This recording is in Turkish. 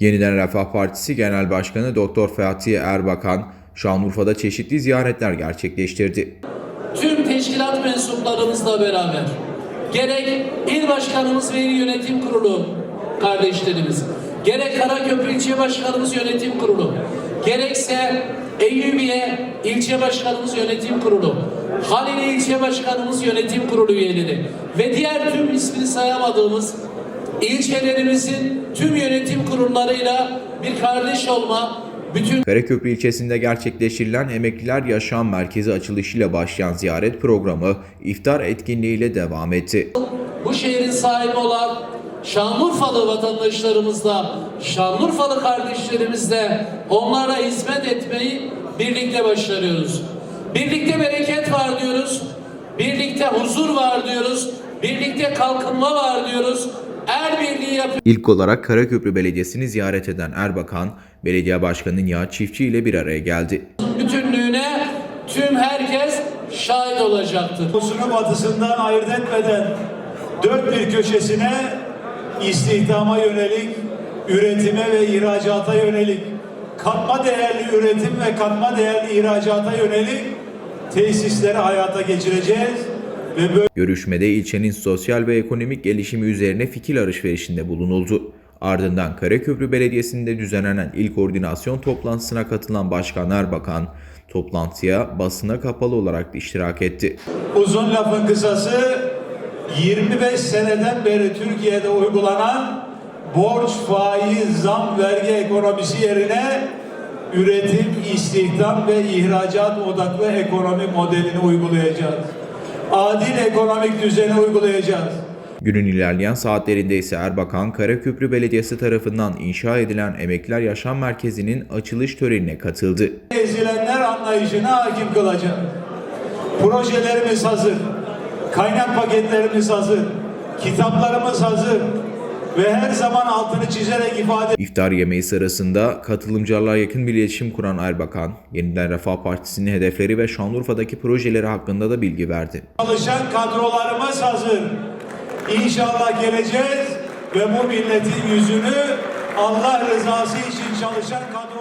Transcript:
Yeniden Refah Partisi Genel Başkanı Doktor Fatih Erbakan, Şanlıurfa'da çeşitli ziyaretler gerçekleştirdi. tüm teşkilat mensuplarımızla beraber gerek il başkanımız ve il yönetim kurulu kardeşlerimiz, gerek Karaköprü ilçe başkanımız yönetim kurulu, gerekse Eyyubiye ilçe başkanımız yönetim kurulu, Halil ilçe başkanımız yönetim kurulu üyeleri ve diğer tüm ismini sayamadığımız ilçelerimizin tüm yönetim kurullarıyla bir kardeş olma, bütün Karaköprü ilçesinde gerçekleştirilen Emekliler Yaşam Merkezi açılışıyla başlayan ziyaret programı iftar etkinliğiyle devam etti. bu şehrin sahibi olan Şanlıurfalı vatandaşlarımızla, Şanlıurfalı kardeşlerimizle onlara hizmet etmeyi birlikte başarıyoruz. Birlikte bereket var diyoruz. Birlikte huzur var diyoruz. Birlikte kalkınma var diyoruz. Er birliği yapıyoruz. İlk olarak Karaköprü Belediyesi'ni ziyaret eden Erbakan, Belediye Başkanı Nihat Çiftçi ile bir araya geldi. bütünlüğüne tüm herkes şahit olacaktır. Doğusunu batısından ayırt etmeden dört bir köşesine istihdama yönelik, üretime ve ihracata yönelik, katma değerli üretim ve katma değerli ihracata yönelik tesisleri hayata geçireceğiz ve böyle Görüşmede ilçenin sosyal ve ekonomik gelişimi üzerine fikir alışverişinde bulunuldu. Ardından Karaköprü Belediyesi'nde düzenlenen ilk koordinasyon toplantısına katılan Başkan Erbakan, toplantıya basına kapalı olarak iştirak etti. uzun lafın kısası 25 seneden beri Türkiye'de uygulanan borç, faiz, zam, vergi ekonomisi yerine üretim, istihdam ve ihracat odaklı ekonomi modelini uygulayacağız. Adil ekonomik düzeni uygulayacağız. Günün ilerleyen saatlerinde ise Erbakan, Karaköprü Belediyesi tarafından inşa edilen Emekliler Yaşam Merkezi'nin açılış törenine katıldı. Ezilenler anlayışına hakim kılacak. Projelerimiz hazır. Kaynak paketlerimiz hazır. Kitaplarımız hazır. Ve her zaman altını çizerek ifade İftar yemeği sırasında katılımcılarla yakın bir iletişim kuran Erbakan, Yeniden Refah Partisi'nin hedefleri ve Şanlıurfa'daki projeleri hakkında da bilgi verdi. çalışan kadrolarımız hazır. İnşallah geleceğiz ve bu milletin yüzünü Allah rızası için çalışan kadro